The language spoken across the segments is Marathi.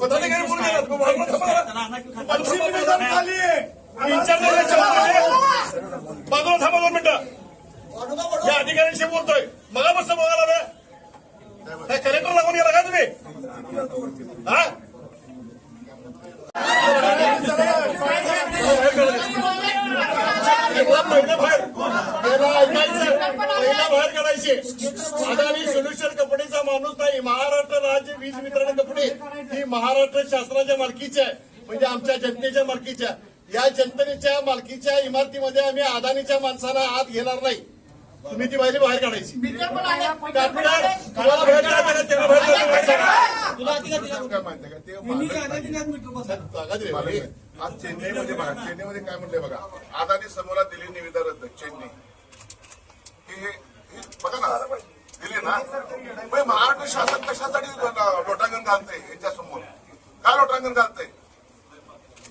पदाधिकारी बोलून देणार तो वाढवत थांबा. पश्चिम विधान खाली आहे. मी बाजूला थांबा दोन मिनिटं. या अधिकाऱ्यांशी बोलतोय. मला मस्त बघायला लागलं काय कलेक्टर लागून गेला का तुम्ही? हा? बाहेर करायचे आता आम्ही माणूस नाही महाराष्ट्र राज्य वीज वितरण कंपनी. ही महाराष्ट्र शासनाच्या मालकीची आहे. म्हणजे आमच्या जनतेच्या मालकीच्या या जनतेच्या मालकीच्या इमारतीमध्ये आम्ही अदानीच्या माणसाला आत घेणार नाही. तुम्ही ती बाहेर बाहेर काढायची. आज चेन्नईमध्ये बघा चेन्नईमध्ये काय म्हणलंय बघा अदानी समोर दिली निविदा रद्द चेन्नई. हे बघा ना दिली ना? मग महाराष्ट्र शासन कशासाठी लोटांगण घालतंय याच्या समोर? काय लोटांगण घालतंय?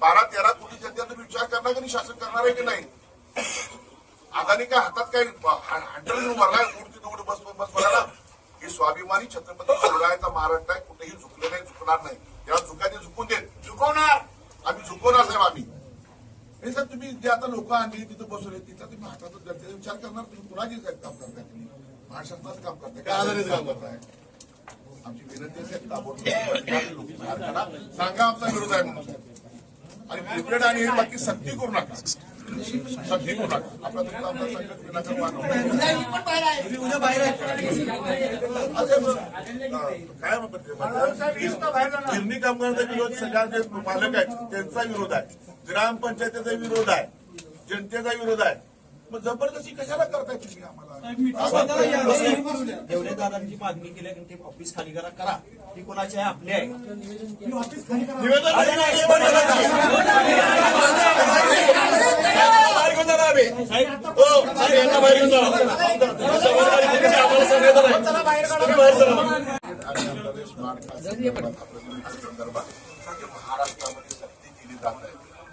बारा तेरा कोटी जनता तुम्ही विचार करणार की शासन करणार आहे की नाही? अदानी काय हातात काय हंड्रेड उभारलाय उडती उघड बस बस बघायला ही स्वाभिमानी छत्रपती शिवरायाचा महाराष्ट्र आहे. कुठेही झुकले नाही झुकणार नाही. तेव्हा झुकायचे झुकून देत झुकवणार! आम्ही झुकवणार साहेब आम्ही. हे सर तुम्ही जे आता लोक आणली तिथं बसवले तिथं तुम्ही हातातच जनतेचा विचार करणार तुम्ही कुणाची काम करताय? तुम्ही महाराष्ट्राचं काम करताय काय अदानीचं काम करताय? आमची विनंती असेल ताबडतोब बाहेर. सांगा आमचा विरोध आहे म्हणून. आणि प्रिपेड आणि हे बाकी सक्ती करू नका. सक्ती करू नका. आपला तुमचा आमचा अरे मग, अं, काय म्हणतात गिरणी कामगारांचा विरोध सगळ्या जे मालक आहेत. त्यांचा विरोध आहे. ग्रामपंचायतीचा विरोध आहे. जनतेचा विरोध आहे. मग जबरदस्ती कशाला करताय तुम्ही आम्हाला एवढे दादांची मागणी केली की ते ऑफिस खाली करा करा ती कोणाची आहे आपली आहे हो बाहेर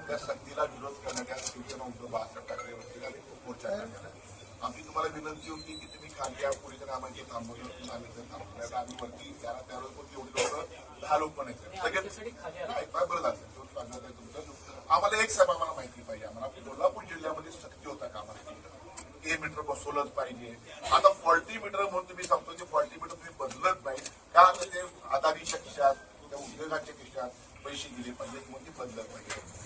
त्या सक्तीला विरोध करण्याच्या शिवसेना उद्धव बाळासाहेब ठाकरे वतीला मोर्चा. आमची तुम्हाला विनंती होती की तुम्ही खाली या पोलिसांनी आम्हाला जे थांबवलं आम्ही ते थांबवलं. आता आम्ही वरती त्याला त्यावेळेस पण एवढी लोक दहा लोक पण नाही, बरं झालं. तेवढं स्वागत आहे तुमचं. आम्हाला एक साहेब आम्हाला माहिती पाहिजे. आम्हाला कोल्हापूर जिल्ह्यामध्ये सक्ती होता कामा ए मीटर बसवलंच पाहिजे. आता फॉल्टी मीटर म्हणून तुम्ही सांगतो ते फॉल्टी मीटर तुम्ही बदलत नाही. का आता ते अदानीच्या खिशात त्या उद्योगाच्या खिशात पैसे गेले पाहिजे म्हणून ती बदलत पाहिजे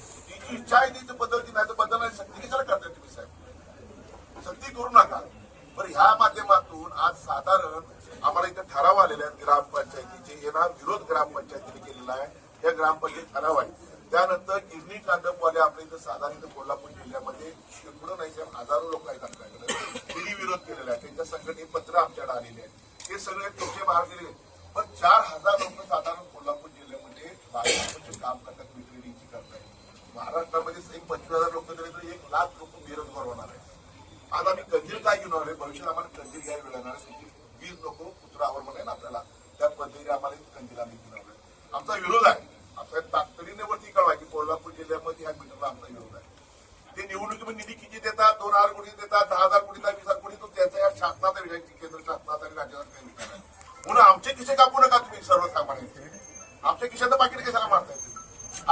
तुमची इच्छा आहे ती तर बदलती नाही तर बदलण्याची सक्ती कशाला करताय तुम्ही साहेब? सक्ती करू नका. पण ह्या माध्यमातून आज साधारण आम्हाला इथे ठराव आलेले आहेत ग्रामपंचायतीचे. येणार विरोध ग्रामपंचायतीने केलेला आहे. या ग्रामपंचायत ठराव आहे त्यानंतर गिरणी कांदपवाले आपल्या इथं साधारण इथं कोल्हापूर जिल्ह्यामध्ये शेकडो नाही साहेब हजारो लोक आहेत आपल्याकडे त्यांनी विरोध केलेला आहे त्यांच्या संघटने पत्र आमच्याकडे आलेले आहेत हे सगळे तुमचे बाहेर गेले पण चार हजार लोक साधारण कोल्हापूर जिल्ह्यामध्ये बाहेर काम करतात विक्रीची करतायत महाराष्ट्रामध्ये एक पंचवीस हजार लोक तरी तर एक लाख लोक बेरोजगार होणार आहे आज आम्ही कंदील काय घेऊन आलोय भविष्यात आम्हाला कंदील घ्यायला मिळणार वीस वीज नको कुत्रा म्हणे ना आपल्याला. त्या पद्धतीने आम्हाला कंदील आम्ही घेऊन आलोय. आमचा विरोध आहे. आपल्या तातडीने वरती कळवा की कोल्हापूर जिल्ह्यामध्ये ह्या मीटरला आमचा विरोध आहे. ते निवडणुकीमध्ये निधी किती देतात? दोन हजार कोटी देतात दहा हजार कोटी वीस हजार कोटी तो त्याचा या शासनाचा विषय केंद्र शासनाचा आणि राज्य काही विचार आहे म्हणून आमचे खिसे कापू नका तुम्ही सर्वसामान्य आमच्या खिशात बाकी कशाला मारताय?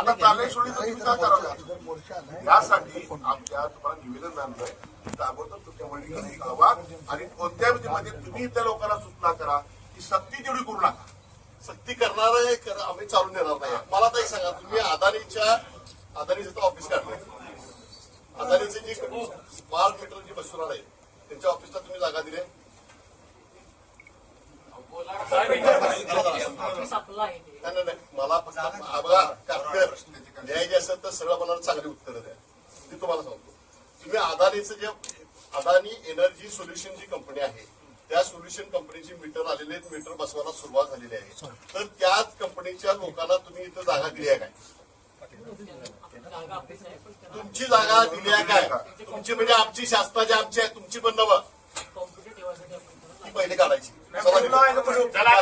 आता चाललंय सोडली तुम्ही काय करावं. यासाठी आमच्या तुम्हाला निवेदन आणलंय ताबडतोब तुमच्या मंडळीकडे कळवा आणि कोणत्या मध्ये तुम्ही त्या लोकांना सूचना करा की सक्ती तेवढी करू नका. सक्ती करणार आम्ही चालून देणार नाही. मला तर सांगा तुम्ही अदानीच्या अदानीचं ऑफिस काढलंय अदानीचे जे स्मार्ट मीटर जे बसवणार आहे त्यांच्या ऑफिसला तुम्ही जागा दिली मला फक्त द्यायचे असेल तर सगळं मला चांगली उत्तरं द्या. मी तुम्हाला सांगतो. तुम्ही अदानीचं जे अदानी एनर्जी सोल्युशन जी कंपनी आहे त्या सोल्युशन कंपनीची मीटर आलेले आहेत मीटर बसवायला सुरुवात झालेली आहे. तर त्याच कंपनीच्या लोकांना तुम्ही इथं जागा दिली आहे काय? तुमची जागा दिली आहे काय? तुमची म्हणजे आमची शासनाची आमची आहे तुमची पण नवं. ती पहिले काढायची. Salah